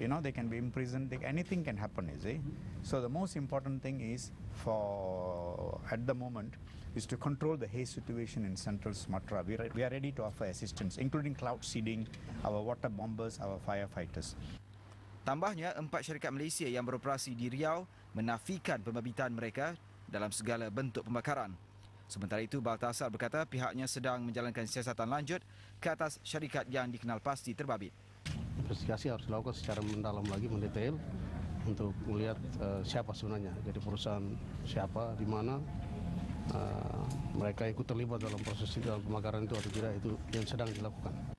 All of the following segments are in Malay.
You know, they can be imprisoned, they, anything can happen, you see. So the most important thing is for, at the moment, is to control the haze situation in central Sumatra. We we are ready to offer assistance, including cloud seeding, our water bombers, our firefighters. Tambahnya, empat syarikat Malaysia yang beroperasi di Riau menafikan pembabitan mereka dalam segala bentuk pembakaran. Sementara itu, Baltasar berkata pihaknya sedang menjalankan siasatan lanjut ke atas syarikat yang dikenal pasti terbabit. Investigasi harus dilakukan secara mendalam lagi, mendetail untuk melihat uh, siapa sebenarnya. Jadi perusahaan siapa, di mana uh, mereka ikut terlibat dalam proses dalam pembakaran itu atau tidak itu yang sedang dilakukan.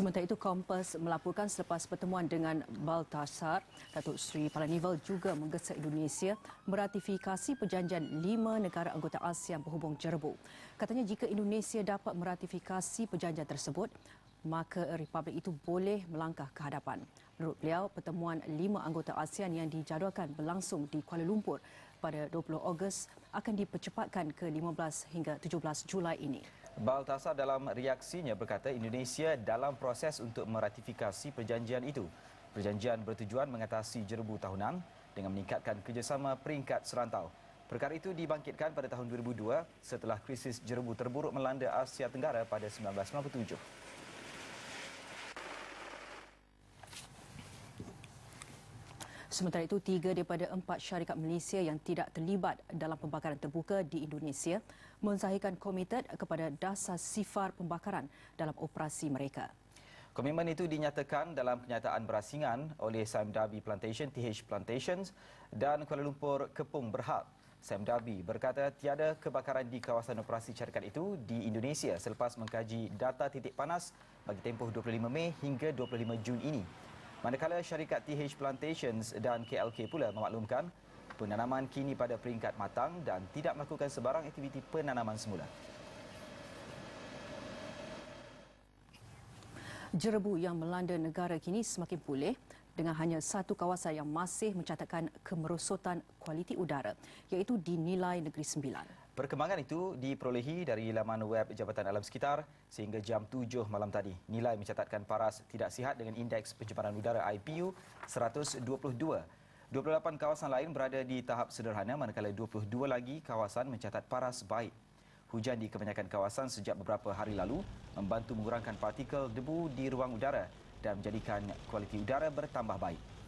Sementara itu, Kompas melaporkan selepas pertemuan dengan Baltasar, Datuk Seri Palanival juga menggesa Indonesia meratifikasi perjanjian lima negara anggota ASEAN berhubung jerebu. Katanya jika Indonesia dapat meratifikasi perjanjian tersebut, maka Republik itu boleh melangkah ke hadapan. Menurut beliau, pertemuan lima anggota ASEAN yang dijadualkan berlangsung di Kuala Lumpur pada 20 Ogos akan dipercepatkan ke 15 hingga 17 Julai ini. Baltasar dalam reaksinya berkata Indonesia dalam proses untuk meratifikasi perjanjian itu. Perjanjian bertujuan mengatasi jerebu tahunan dengan meningkatkan kerjasama peringkat serantau. Perkara itu dibangkitkan pada tahun 2002 setelah krisis jerebu terburuk melanda Asia Tenggara pada 1997. Sementara itu, tiga daripada empat syarikat Malaysia yang tidak terlibat dalam pembakaran terbuka di Indonesia menzahirkan komited kepada dasar sifar pembakaran dalam operasi mereka. Komitmen itu dinyatakan dalam kenyataan berasingan oleh Sam Darby Plantation TH Plantations dan Kuala Lumpur Kepung Berhad. Sam Darby berkata tiada kebakaran di kawasan operasi syarikat itu di Indonesia selepas mengkaji data titik panas bagi tempoh 25 Mei hingga 25 Jun ini. Manakala syarikat TH Plantations dan KLK pula memaklumkan penanaman kini pada peringkat matang dan tidak melakukan sebarang aktiviti penanaman semula. Jerebu yang melanda negara kini semakin pulih dengan hanya satu kawasan yang masih mencatatkan kemerosotan kualiti udara iaitu di Nilai Negeri Sembilan. Perkembangan itu diperolehi dari laman web Jabatan Alam Sekitar sehingga jam 7 malam tadi. Nilai mencatatkan paras tidak sihat dengan indeks pencemaran udara IPU 122. 28 kawasan lain berada di tahap sederhana manakala 22 lagi kawasan mencatat paras baik. Hujan di kebanyakan kawasan sejak beberapa hari lalu membantu mengurangkan partikel debu di ruang udara dan menjadikan kualiti udara bertambah baik.